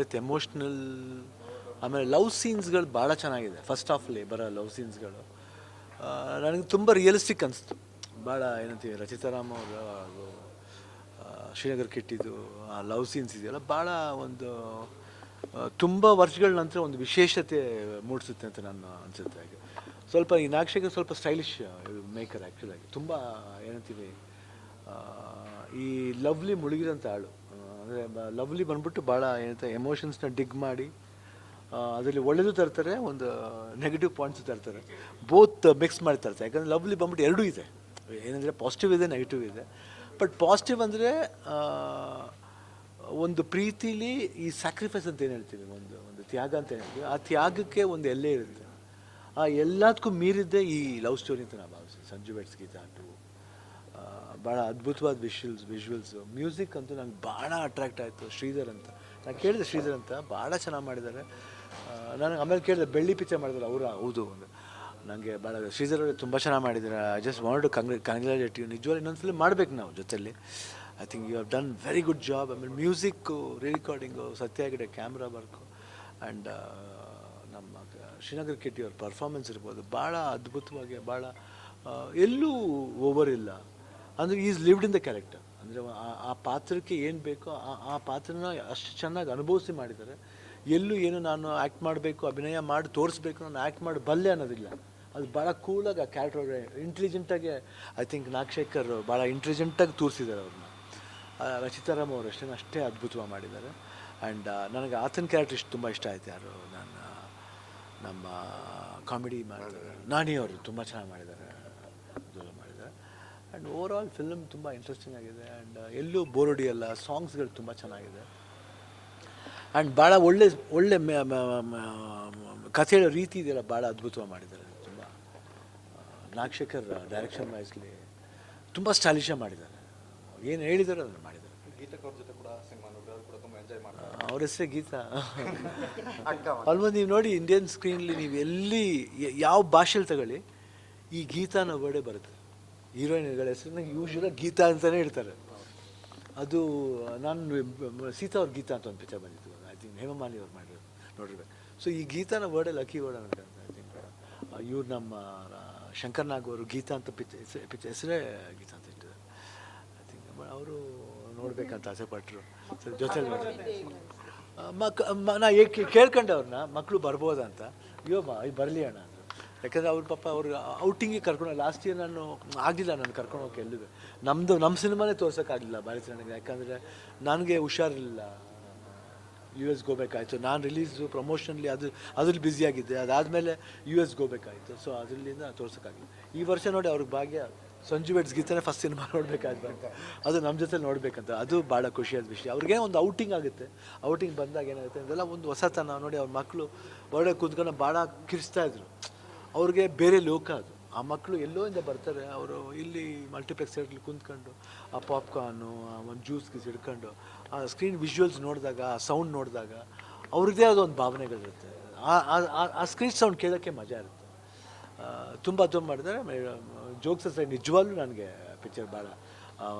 With emotional ಆಮೇಲೆ love ಸೀನ್ಸ್ಗಳು ಭಾಳ ಚೆನ್ನಾಗಿದೆ. ಫಸ್ಟ್ ಆಫ್ಲಿ ಬರೋ ಲವ್ ಸೀನ್ಸ್ಗಳು ನನಗೆ ತುಂಬ ರಿಯಲಿಸ್ಟಿಕ್ ಅನಿಸ್ತು. ಭಾಳ ಏನಂತೀವಿ ರಚಿತಾರಾಮ್ ಅವರು ಹಾಗೂ ಶ್ರೀನಗರ್ ಕೆಟ್ಟಿದ್ದು ಆ ಲವ್ ಸೀನ್ಸ್ ಇದೆಯಲ್ಲ ಭಾಳ ಒಂದು ತುಂಬ ವರ್ಷಗಳ ನಂತರ ಒಂದು ವಿಶೇಷತೆ ಮೂಡಿಸುತ್ತೆ ಅಂತ ನಾನು ಅನಿಸುತ್ತೆ ಹಾಗೆ. ಸ್ವಲ್ಪ ಈ ನಾಕ್ಷಿಗೆ ಸ್ವಲ್ಪ ಸ್ಟೈಲಿಶ್ ಮೇಕರ್ ಆ್ಯಕ್ಚುಲಾಗಿ ತುಂಬ ಏನಂತೀವಿ ಈ ಲವ್ಲಿ ಮುಳುಗಿರೋಂಥ ಆಳು. ಅಂದರೆ ಲವ್ಲಿ ಬಂದ್ಬಿಟ್ಟು ಭಾಳ ಏನಂತ ಎಮೋಷನ್ಸ್ನ ಡಿಗ್ ಮಾಡಿ ಅದರಲ್ಲಿ ಒಳ್ಳೆಯದು ತರ್ತಾರೆ, ಒಂದು ನೆಗೆಟಿವ್ ಪಾಯಿಂಟ್ಸ್ ತರ್ತಾರೆ. ಬೋತ್ ಮಿಕ್ಸ್ ಮಾಡಿ ತರ್ತಾರೆ. ಯಾಕಂದರೆ ಲವ್ಲಿ ಬಂದ್ಬಿಟ್ಟು ಎರಡೂ ಇದೆ. ಏನಂದರೆ ಪಾಸಿಟಿವ್ ಇದೆ ನೆಗೆಟಿವ್ ಇದೆ. ಬಟ್ ಪಾಸಿಟಿವ್ ಅಂದರೆ ಒಂದು ಪ್ರೀತಿಲಿ ಈ ಸ್ಯಾಕ್ರಿಫೈಸ್ ಅಂತ ಏನು ಹೇಳ್ತೀವಿ? ಒಂದು ಒಂದು ತ್ಯಾಗ ಅಂತ ಹೇಳ್ತೀವಿ? ಆ ತ್ಯಾಗಕ್ಕೆ ಒಂದು ಎಲ್ಲೇ ಇರುತ್ತೆ. ಆ ಎಲ್ಲದಕ್ಕೂ ಮೀರಿದ್ದೆ ಈ ಲವ್ ಸ್ಟೋರಿ ಅಂತ ನಾನು ಭಾವಿಸ್ತೀನಿ ಸಂಜು ಬೆಟ್ಸ್ ಗೀತಾ ಟು ಭಾಳ ಅದ್ಭುತವಾದ ವಿಷುವಲ್ಸ್ ವಿಜುವಲ್ಸು ಮ್ಯೂಸಿಕ್ ಅಂತೂ ನಂಗೆ ಭಾಳ ಅಟ್ರಾಕ್ಟ್ ಆಯಿತು, ಶ್ರೀಧರ್ ಅಂತ. ನಾನು ಕೇಳಿದೆ ಶ್ರೀಧರ್ ಅಂತ ಭಾಳ ಚೆನ್ನಾಗಿ ಮಾಡಿದ್ದಾರೆ ನನಗೆ ಆಮೇಲೆ ಕೇಳಿದೆ ಬೆಳ್ಳಿ ಪಿಚ್ಚರ್ ಮಾಡಿದಾರೆ, ಅವರ ಹೌದು ಅಂದರೆ ನನಗೆ ಭಾಳ ಶ್ರೀಧರ್ ಅವರು ತುಂಬ ಚೆನ್ನಾಗಿ ಮಾಡಿದ್ದಾರೆ I just want to congra congratulate you ಇನ್ನೊಂದು ಇನ್ನೊಂದ್ಸಲ ಮಾಡಬೇಕು ನಾವು ಜೊತೆಯಲ್ಲಿ I think you have done very good job ಆಮೇಲೆ music recording Satya Hegde camera work and ನಮ್ಮ, ಶ್ರೀನಗರ್ ಕೆಟ್ಟಿಯವ್ರ ಪರ್ಫಾರ್ಮೆನ್ಸ್ ಇರ್ಬೋದು. ಭಾಳ ಅದ್ಭುತವಾಗಿ ಭಾಳ ಎಲ್ಲೂ ಓವರ್ ಇಲ್ಲ. ಅಂದರೆ is lived in the character ಅಂದರೆ ಆ ಪಾತ್ರಕ್ಕೆ ಏನು ಬೇಕೋ ಆ ಪಾತ್ರನ ಅಷ್ಟು ಚೆನ್ನಾಗಿ ಅನುಭವಿಸಿ ಮಾಡಿದ್ದಾರೆ. ಎಲ್ಲೂ ಏನು ನಾನು ಆ್ಯಕ್ಟ್ ಮಾಡಬೇಕು, ಅಭಿನಯ ಮಾಡಿ ತೋರಿಸ್ಬೇಕು, ನಾನು ಆ್ಯಕ್ಟ್ ಮಾಡಿ ಬಲ್ಲೆ ಅನ್ನೋದಿಲ್ಲ. ಅದು ಭಾಳ ಕೂಲಾಗಿ ಆ ಕ್ಯಾರೆಕ್ಟರ್ ಇಂಟೆಲಿಜೆಂಟಾಗಿ ಐ ಥಿಂಕ್ ನಾಗಶೇಖರ್ ಭಾಳ ಇಂಟೆಲಿಜೆಂಟಾಗಿ ತೋರಿಸಿದ್ದಾರೆ ಅವ್ರನ್ನ. ರಚಿತಾರಾಮ್ ಅವರು ಅಷ್ಟೇ ಅಷ್ಟೇ ಅದ್ಭುತವಾಗಿ ಮಾಡಿದ್ದಾರೆ. ಆ್ಯಂಡ್ ನನಗೆ ಆತನ ಕ್ಯಾರೆಕ್ಟರ್ ಇಷ್ಟು ತುಂಬ ಇಷ್ಟ ಆಯ್ತು ಯಾರು ನಾನು ನಮ್ಮ ಕಾಮಿಡಿ ಮಾಡಿದ್ದಾರೆ ನಾನಿ ಅವರು ತುಂಬ ಚೆನ್ನಾಗಿ ಮಾಡಿದ್ದಾರೆ. ಆ್ಯಂಡ್ ಓವರ್ ಆಲ್ ಫಿಲ್ಮ್ ತುಂಬ ಇಂಟ್ರೆಸ್ಟಿಂಗ್ ಆಗಿದೆ. ಆ್ಯಂಡ್ ಎಲ್ಲೂ ಬೋರ್ ಹೊಡಿಯಲ್ಲ ಸಾಂಗ್ಸ್ಗಳು ತುಂಬ ಚೆನ್ನಾಗಿದೆ. ಆ್ಯಂಡ್ ಭಾಳ ಒಳ್ಳೆ ಒಳ್ಳೆ ಕಥೆ ಹೇಳೋ ರೀತಿ ಇದೆಯಲ್ಲ ಭಾಳ ಅದ್ಭುತವಾಗಿ ಮಾಡಿದ್ದಾರೆ. ತುಂಬ ನಾಗಶೇಖರ್ ಡೈರೆಕ್ಷನ್ ವಾಯ್ಸ್ಲಿ ತುಂಬ ಸ್ಟೈಲಿಶಾಗಿ ಮಾಡಿದ್ದಾರೆ. ಏನು ಹೇಳಿದಾರೋ ಅದನ್ನು ಮಾಡಿದ್ದಾರೆ. ಅವ್ರ ಹೆಸರೇ ಗೀತಾ. ಆಲ್ಮೋಸ್ಟ್ ನೀವು ನೋಡಿ ಇಂಡಿಯನ್ ಸ್ಕ್ರೀನ್ಲಿ ನೀವು ಎಲ್ಲಿ ಯಾವ ಭಾಷೆಲಿ ತಗೊಳ್ಳಿ ಈ ಗೀತಾ ಅನ್ನೋ ವರ್ಡೇ ಬರುತ್ತೆ. ಹೀರೋಯಿನ್ಗಳ ಹೆಸರನ್ನ ಯೂಶ್ವಲಾಗಿ ಗೀತಾ ಅಂತಲೇ ಇಡ್ತಾರೆ ಅದು ನಾನು ಸೀತಾ ಅವ್ರ ಗೀತಾ ಅಂತ ಒಂದು ಪಿಕ್ಚರ್ ಬಂದಿತ್ತು. ಐ ಥಿಂಕ್ ಹೇಮಮಾಲಿ ಅವ್ರು ಮಾಡಿರೋದು. ನೋಡಿರ್ಬೇಕು. ಸೊ ಈ ಗೀತಾನ ವರ್ಡೇ ಲಕ್ಕಿ ವರ್ಡ್ ಅಂತ ಐ ಥಿಂಕ್ ಇವ್ರು ನಮ್ಮ ಆ, ಶಂಕರ್ ನಾಗ್ ಅವರು ಗೀತಾ ಅಂತ ಪಿಚ್ ಪಿಚ್ಚ ಹೆಸರೇ ಗೀತಾ ಅಂತ ಇಟ್ಟಿದ್ದಾರೆ. ಐ ಥಿಂಕ್ ಅವರು ನೋಡಬೇಕಂತ ಆಸೆ ಪಟ್ಟರು ಜೊತೆ ಮಕ್ ನಾ ಕೇಳ್ಕೊಂಡೆ ಅವ್ರನ್ನ ಮಕ್ಕಳು ಬರ್ಬೋದಂತ ಅಯ್ಯೋ ಬಾ ಬರಲಿ ಅಣ್ಣ. ಯಾಕಂದರೆ ಅವ್ರ ಪಾಪ ಅವ್ರು ಔಟಿಂಗಿಗೆ ಕರ್ಕೊಂಡು ಲಾಸ್ಟ್ ಇಯರ್ ನಾನು ಆಗಲಿಲ್ಲ ನಾನು ಕರ್ಕೊಂಡು ಹೋಗಿ ಎಲ್ಲಿದೆ ನಮ್ಮದು ನಮ್ಮ ಸಿನಿಮಾನೇ ತೋರ್ಸೋಕ್ಕಾಗಲಿಲ್ಲ ಭಾರತ ನನಗೆ ಯಾಕಂದರೆ ನನಗೆ ಹುಷಾರಿಲ್ಲ ಯು ಎಸ್ಗೆ ಹೋಗ್ಬೇಕಾಯ್ತು ನಾನು ರಿಲೀಸು ಪ್ರಮೋಷನ್ಲಿ ಅದು, ಅದ್ರಲ್ಲಿ ಬ್ಯುಸಿಯಾಗಿದ್ದೆ ಅದಾದಮೇಲೆ ಯು ಎಸ್ಗೆ ಹೋಗ್ಬೇಕಾಯ್ತು ಸೊ ಅದರಿಂದ ತೋರ್ಸೋಕ್ಕಾಗಿಲ್ಲ ಈ ವರ್ಷ ನೋಡಿ ಅವ್ರಿಗೆ ಭಾಗ್ಯ ಸಂಜು ಬೆಡ್ಸ್ ಗೀತಾನೆ ಫಸ್ಟ್ ಸಿನಿಮಾ ನೋಡಬೇಕಾಯ್ತು ಬಂತು ಅದು ನಮ್ಮ ಜೊತೆ ನೋಡಬೇಕಂತ. ಅದು ಭಾಳ ಖುಷಿಯಾದ ವಿಷಯ. ಅವ್ರಿಗೆ ಒಂದು ಔಟಿಂಗ್ ಆಗುತ್ತೆ. ಔಟಿಂಗ್ ಬಂದಾಗ ಏನಾಗುತ್ತೆ ಅದೆಲ್ಲ ಒಂದು ಹೊಸತನ. ನೋಡಿ ಅವ್ರ ಮಕ್ಕಳು ಹೊರಡೆ ಕೂತ್ಕೊಂಡು ಭಾಳ ಕಿರಿಸ್ತಾ ಇದ್ರು. ಅವ್ರಿಗೆ ಬೇರೆ ಲೋಕ ಅದು. ಆ ಮಕ್ಕಳು ಎಲ್ಲೋ ಇಂದ ಬರ್ತಾರೆ, ಅವರು ಇಲ್ಲಿ ಮಲ್ಟಿಪ್ಲೆಕ್ಸ್ ಥಿಯೇಟ್ರಲ್ಲಿ ಕುಂತ್ಕೊಂಡು, ಆ ಪಾಪ್ಕಾರ್ನು ಒಂದು ಜ್ಯೂಸ್ ಗೀಸ್ ಹಿಡ್ಕೊಂಡು, ಆ ಸ್ಕ್ರೀನ್ ವಿಜುವಲ್ಸ್ ನೋಡಿದಾಗ, ಆ ಸೌಂಡ್ ನೋಡಿದಾಗ, ಅವ್ರದ್ದೇ ಆದ ಒಂದು ಭಾವನೆಗಳಿರುತ್ತೆ. ಆ- ಸ್ಕ್ರೀನ್ ಸೌಂಡ್ ಕೇಳೋಕ್ಕೆ ಮಜಾ ಇರುತ್ತೆ. ತುಂಬ ತುಂಬ ಮಾಡಿದರೆ ಜೋಕ್ಸ್ ಸೈಡ್ ನಿಜವಾಗ್ಲೂ ನನಗೆ ಪಿಕ್ಚರ್ ಭಾಳ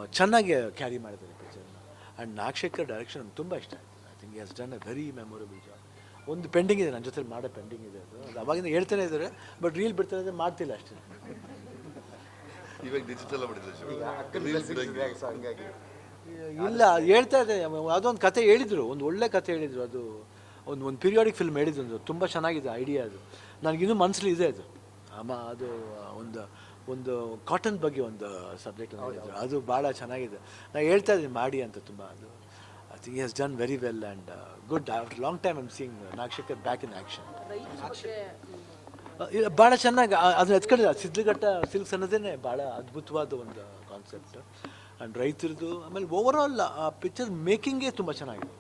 ಚೆನ್ನಾಗಿ ಕ್ಯಾರಿ ಮಾಡಿದ್ದಾರೆ ಪಿಕ್ಚರ್ನ ಆ್ಯಂಡ್ ನಾಗಶೇಖರ್ ಡೈರೆಕ್ಷನ್ ತುಂಬ ಇಷ್ಟ ಆಯಿತು. I think he's done a very memorable job ಒಂದು ಪೆಂಡಿಂಗ್ ಇದೆ ನನ್ನ ಜೊತೆ ಮಾಡೋ ಪೆಂಡಿಂಗ್ ಇದೆ ಅದು. ಅದು ಅವಾಗಿಂದ ಹೇಳ್ತಾನೆ ಇದ್ದಾರೆ ಬಟ್ ರೀಲ್ ಬಿಡ್ತಾರೆ ಅಂದರೆ ಮಾಡ್ತಿಲ್ಲ ಅಷ್ಟೇ. ಇವಾಗ ಡಿಜಿಟಲ್ ಇಲ್ಲ ಹೇಳ್ತಾ ಇದೆ ಅದೊಂದು ಕತೆ ಹೇಳಿದರು ಒಂದು ಒಳ್ಳೆ ಕತೆ ಹೇಳಿದರು ಅದು. ಒಂದು ಒಂದು ಪೀರಿಯಾಡಿಕ್ ಫಿಲ್ಮ್ ಹೇಳಿದ್ರು ಒಂದು ತುಂಬ ಚೆನ್ನಾಗಿದೆ ಐಡಿಯಾ ಅದು. ನನಗಿನ್ನೂ ಮನಸ್ಸಲ್ಲಿ ಇದೆ ಅದು. ಅಮ್ಮ ಅದು ಒಂದು ಒಂದು ಕಾಟನ್ ಬಗ್ಗೆ ಒಂದು ಸಬ್ಜೆಕ್ಟ್ ಹೇಳಿದ್ರು. ಅದು ಭಾಳ ಚೆನ್ನಾಗಿದೆ. ನಾನು ಹೇಳ್ತಾ ಇದ್ದೀನಿ ಮಾಡಿ ಅಂತ ತುಂಬ ಅದು. I very is and very well and good long long time seeing uh, Nagashekhar back in action ಭಾಳ ಚೆನ್ನಾಗಿ ಅದನ್ನ ಎತ್ಕೊಂಡಿಲ್ಲ ಸಿದ್ಲಘಟ್ಟ ಸಿಲ್ಕ್ಸ್ ಅನ್ನೋದೇ ಭಾಳ ಅದ್ಭುತವಾದ ಒಂದು ಕಾನ್ಸೆಪ್ಟ್ ಆ್ಯಂಡ್ ರೈತರದು ಆಮೇಲೆ ಓವರಾಲ್ ಆ ಪಿಕ್ಚರ್ ಮೇಕಿಂಗೇ ತುಂಬ ಚೆನ್ನಾಗಿದೆ.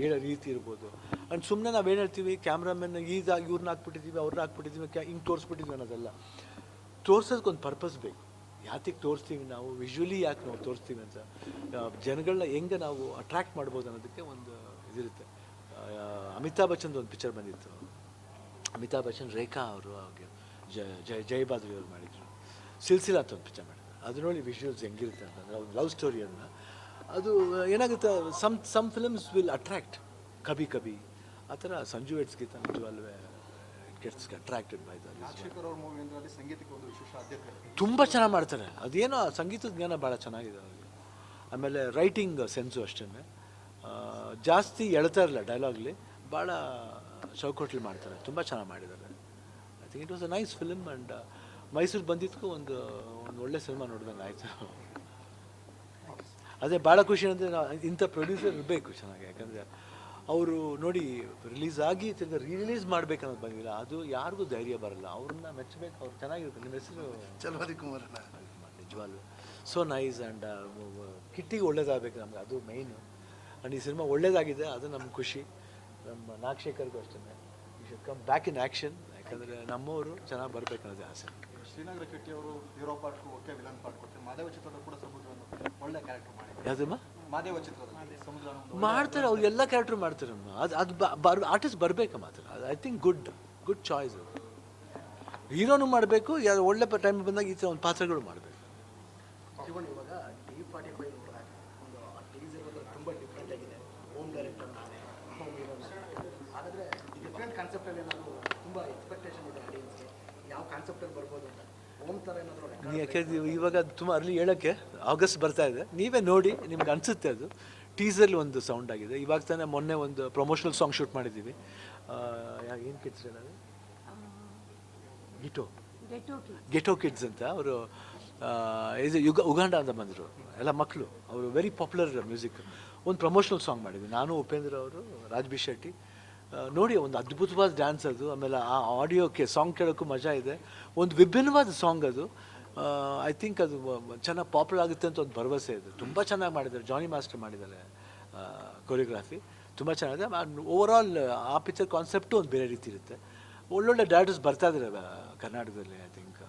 ಹೇಳೋ ರೀತಿ ಇರ್ಬೋದು. ಆ್ಯಂಡ್ ಸುಮ್ಮನೆ ನಾವೇನು ಹೇಳ್ತೀವಿ ಕ್ಯಾಮ್ರಾಮನ್ ಈದಾಗ ಇವ್ರನ್ನ ಹಾಕ್ಬಿಟ್ಟಿದ್ದೀವಿ ಅವ್ರನ್ನ ಹಾಕ್ಬಿಟ್ಟಿದ್ದೀವಿ ಕ್ಯಾ ಹಿಂಗೆ ತೋರಿಸ್ಬಿಟ್ಟಿದ್ವಿ ಅನ್ನೋದಲ್ಲ. ತೋರ್ಸೋದಕ್ಕೊಂದು ಪರ್ಪಸ್ ಬೇಕು. ಯಾತಿಗೆ ತೋರಿಸ್ತೀವಿ ನಾವು? ವಿಜುವಲಿ ಯಾಕೆ ನಾವು ತೋರಿಸ್ತೀವಿ ಅಂತ? ಜನಗಳನ್ನ ಹೆಂಗೆ ನಾವು ಅಟ್ರ್ಯಾಕ್ಟ್ ಮಾಡ್ಬೋದು ಅನ್ನೋದಕ್ಕೆ ಒಂದು ಇದಿರುತ್ತೆ. ಅಮಿತಾಬ್ ಬಚ್ಚನ್ದು ಒಂದು ಪಿಕ್ಚರ್ ಬಂದಿತ್ತು. ಅಮಿತಾಬ್ ಬಚ್ಚನ್, ರೇಖಾ ಅವರು ಅವ್ರಿಗೆ ಜಯ ಜಯ ಜಯಬಾದ್ರಿ ಅವ್ರು ಮಾಡಿದರು. ಸಿಲ್ಸಿಲಾ ಅಂತ ಒಂದು ಪಿಕ್ಚರ್ ಮಾಡಿದ್ರು. ಅದು ನೋಡಿ ವಿಜುವಲ್ಸ್ ಹೆಂಗಿರುತ್ತೆ ಅಂತಂದರೆ ಒಂದು ಲವ್ ಸ್ಟೋರಿಯನ್ನು ಅದು ಏನಾಗುತ್ತೆ some some films will attract ಕಬಿ ಕಬಿ ಆ ಥರ Sanju weds Geetha it gets attracted by the ಸಂಗೀತಕ್ಕೆ ಒಂದು ವಿಶೇಷ ಆದ್ಯತೆ. ತುಂಬ ಚೆನ್ನಾಗಿ ಮಾಡ್ತಾರೆ. ಅದೇನೋ ಸಂಗೀತದ ಜ್ಞಾನ ಭಾಳ ಚೆನ್ನಾಗಿದೆ ಅವ್ರಿಗೆ. ಆಮೇಲೆ ರೈಟಿಂಗ್ ಸೆನ್ಸು ಅಷ್ಟೇ ಜಾಸ್ತಿ ಎಳ್ತಾ ಇರಲ್ಲ ಡೈಲಾಗ್ಲಿ ಭಾಳ ಚೌಕಟ್ಲಿ ಮಾಡ್ತಾರೆ. ತುಂಬ ಚೆನ್ನಾಗಿ ಮಾಡಿದ್ದಾರೆ. I think it was a nice film and Mysuru ಬಂದಿದ್ದಕ್ಕೂ ಒಂದು ಒಂದು ಒಳ್ಳೆ ಸಿನಿಮಾ ನೋಡ್ದಂಗೆ ಆಯಿತು. ಅದೇ ಭಾಳ ಖುಷಿ ಅಂದರೆ ಇಂಥ ಪ್ರೊಡ್ಯೂಸರ್ ಇರಬೇಕು ಚೆನ್ನಾಗಿ. ಯಾಕಂದರೆ ಅವರು ನೋಡಿ ರಿಲೀಸ್ ಆಗಿ ತಿರ್ಗಿ ರಿಲೀಸ್ ಮಾಡ್ಬೇಕನ್ನೋದು ಬಂದಿಲ್ಲ. ಅದು ಯಾರಿಗೂ ಧೈರ್ಯ ಬರಲ್ಲ. ಅವ್ರನ್ನ ಮೆಚ್ಚಬೇಕು. ಅವ್ರು ಚೆನ್ನಾಗಿರುತ್ತೆ ನಿಮ್ಮ ಹೆಸರು? ಚಲವಾದಿ ಕುಮಾರ್ ನಿಜವಾಗ್ಲು. ಸೊ ನೈಸ್ ಆ್ಯಂಡ್ ಕಿಟ್ಟಿಗೆ ಒಳ್ಳೇದಾಗಬೇಕು ನಮ್ಗೆ. ಅದು ಮೈನು ಆ್ಯಂಡ್ ಈ ಸಿನಿಮಾ ಒಳ್ಳೇದಾಗಿದೆ. ಅದು ನಮ್ಮ ಖುಷಿ. ನಮ್ಮ ನಾಗಶೇಖರ್ಗೂ ಅಷ್ಟೇ you should come back in action ಯಾಕಂದರೆ ನಮ್ಮವರು ಚೆನ್ನಾಗಿ ಬರಬೇಕನ್ನೋದೇ ಆಸೆ. ಶ್ರೀನಗರ ಕಿಟ್ಟಿ ಅವರು hero part okay villain part ಕೊಟ್ಟರೆ ಮಾಧವ ಚಿತ್ರದ ಕೂಡ ಸಮುದ್ರವನ್ನು ಒಳ್ಳೆ ಕ್ಯಾರೆಕ್ಟರ್ ಮಾಡಿ ಯಾವುದಮ್ಮ ಮಾಡ್ತಾರೆ ಅವ್ರು ಎಲ್ಲ ಕ್ಯಾರೆಕ್ಟರ್ ಮಾಡ್ತಾರಮ್ಮ ಅದು ಅದು ಬರ್ ಆರ್ಟಿಸ್ಟ್ ಬರಬೇಕಮ್ಮ ಮಾತ್ರ. ಥರ I think good good choice ಅದು ಹೀರೋನು ಮಾಡಬೇಕು ಯಾರು ಒಳ್ಳೆ ಟೈಮ್ ಬಂದಾಗ ಈ ಥರ ಒಂದು ಪಾತ್ರಗಳು ಮಾಡಬೇಕು. ನೀವು ಯಾಕೆ ಇವಾಗ ತುಂಬ ಅರ್ಲಿ ಹೇಳೋಕ್ಕೆ? ಆಗಸ್ಟ್ ಬರ್ತಾ ಇದೆ. ನೀವೇ ನೋಡಿ ನಿಮ್ಗೆ ಅನಿಸುತ್ತೆ ಅದು. ಟೀಸರ್ಲಿ ಒಂದು ಸೌಂಡ್ ಆಗಿದೆ. ಇವಾಗ ತಾನೇ ಮೊನ್ನೆ ಒಂದು ಪ್ರಮೋಷನಲ್ ಸಾಂಗ್ ಶೂಟ್ ಮಾಡಿದ್ದೀವಿ. ಏನು ಕಿಡ್ಸ್ ಹೇಳೋದು ಗಿಟೋ ಗೆಟೋ ಕಿಡ್ಸ್ ಅಂತ ಅವರು ಇದು ಯುಗ ಉಗಾಂಡ ಅಂತ ಬಂದರು. ಎಲ್ಲ ಮಕ್ಕಳು ಅವರು ವೆರಿ ಪಾಪ್ಯುಲರ್ ಮ್ಯೂಸಿಕ್ ಒಂದು ಪ್ರಮೋಷನಲ್ ಸಾಂಗ್ ಮಾಡಿದ್ವಿ. ನಾನು ಉಪೇಂದ್ರ ಅವರು ರಾಜ್ಬಿ ಶೆಟ್ಟಿ. ನೋಡಿ ಒಂದು ಅದ್ಭುತವಾದ ಡ್ಯಾನ್ಸ್ ಅದು. ಆಮೇಲೆ ಆ ಆಡಿಯೋಕ್ಕೆ ಸಾಂಗ್ ಕೇಳೋಕ್ಕೂ ಮಜಾ ಇದೆ. ಒಂದು ವಿಭಿನ್ನವಾದ ಸಾಂಗ್ ಅದು. ಐ ಥಿಂಕ್ ಅದು ಚೆನ್ನಾಗಿ ಪಾಪ್ಯುಲರ್ ಆಗುತ್ತೆ ಅಂತ ಒಂದು ಭರವಸೆ ಇದೆ. ತುಂಬ ಚೆನ್ನಾಗಿ ಮಾಡಿದ್ದಾರೆ. ಜಾನಿ ಮಾಸ್ಟರ್ ಮಾಡಿದ್ದಾರೆ ಕೊರಿಯೋಗ್ರಾಫಿ ತುಂಬ ಚೆನ್ನಾಗಿದೆ. ಓವರ್ ಆಲ್ ಆ ಪಿಕ್ಚರ್ ಕಾನ್ಸೆಪ್ಟು ಒಂದು ಬೇರೆ ರೀತಿ ಇರುತ್ತೆ. ಒಳ್ಳೊಳ್ಳೆ ಡೈರೆಕ್ಟರ್ಸ್ ಬರ್ತಾ ಇದ್ದಾರೆ ಕರ್ನಾಟಕದಲ್ಲಿ ಐ ಥಿಂಕ್